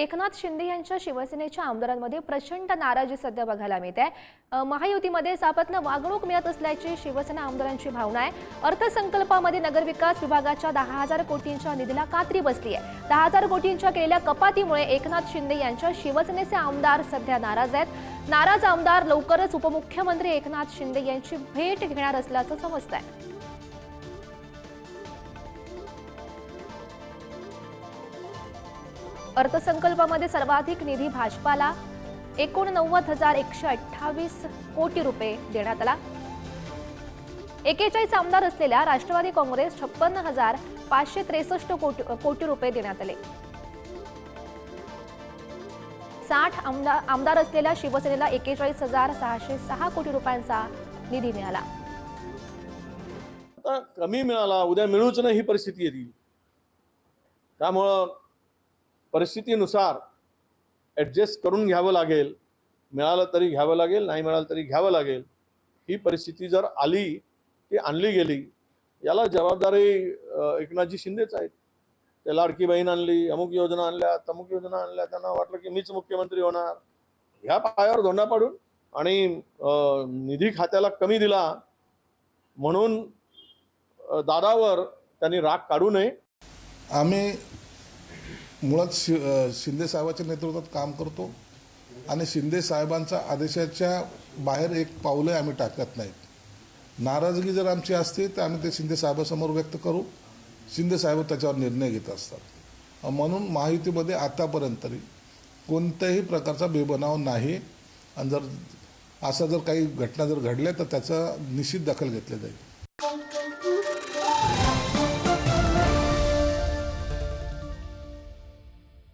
एकनाथ शिंदे यांच्या शिवसेनेच्या आमदारांमध्ये प्रचंड नाराजी सध्या बघायला मिळते. आहे महायुतीमध्ये सापत्न वागणूक मिळत असल्याची शिवसेना आमदारांची भावना आहे. अर्थसंकल्पामध्ये नगरविकास विभागाच्या दहा हजार कोटींच्या निधीला कात्री बसली आहे. दहा हजार कोटींच्या केलेल्या कपातीमुळे एकनाथ शिंदे यांच्या शिवसेनेचे आमदार सध्या नाराज आहेत. नाराज आमदार लवकरच उपमुख्यमंत्री एकनाथ शिंदे यांची भेट घेणार असल्याचं समजत आहे अर्थसंकल्पामध्ये सर्वाधिक निधी भाजपाला एकोणनव्वद हजार एकशे अठ्ठावीस कोटी रुपये देण्यात आला. एकेचाळीस आमदार असलेल्या राष्ट्रवादी काँग्रेस छप्पन्न हजार पाचशे त्रेसष्ट कोटी कोटी रुपये देण्यात आले. साठ आमदार आमदार असलेल्या शिवसेनेला एकेचाळीस हजार सहाशे सहा कोटी रुपयांचा निधी मिळाला. आता कमी मिळाला उद्या मिळूच नाही ही परिस्थिती येतील. त्यामुळं परिस्थितीनुसार ॲडजस्ट करून घ्यावं लागेल. मिळालं तरी घ्यावं लागेल नाही मिळालं तरी घ्यावं लागेल. ही परिस्थिती जर आली ती आणली गेली याला जबाबदारी एकनाथजी शिंदेच आहेत. ते लाडकी बहीण आणली अमुक योजना आणल्या तमुक योजना आणल्या त्यांना वाटलं की मीच मुख्यमंत्री होणार. ह्या पायावर धोंडा पाडून आणि निधी खात्याला कमी दिला म्हणून दादावर त्यांनी राग काढू नये. आम्ही मुळात शि शिंदे साहेबाच्या नेतृत्वात काम करतो आणि शिंदे साहेबांच्या आदेशाच्या बाहेर एक पावलं आम्ही टाकत नाहीत. नाराजगी जर आमची असते तर आम्ही ते शिंदे साहेबासमोर व्यक्त करू. शिंदे साहेब त्याच्यावर निर्णय घेत असतात. म्हणून महायुतीमध्ये आतापर्यंत तरी कोणत्याही प्रकारचा बेबनाव नाही. आणि जर असं जर काही घटना जर घडल्या तर त्याचा निश्चित दखल घेतली जाईल.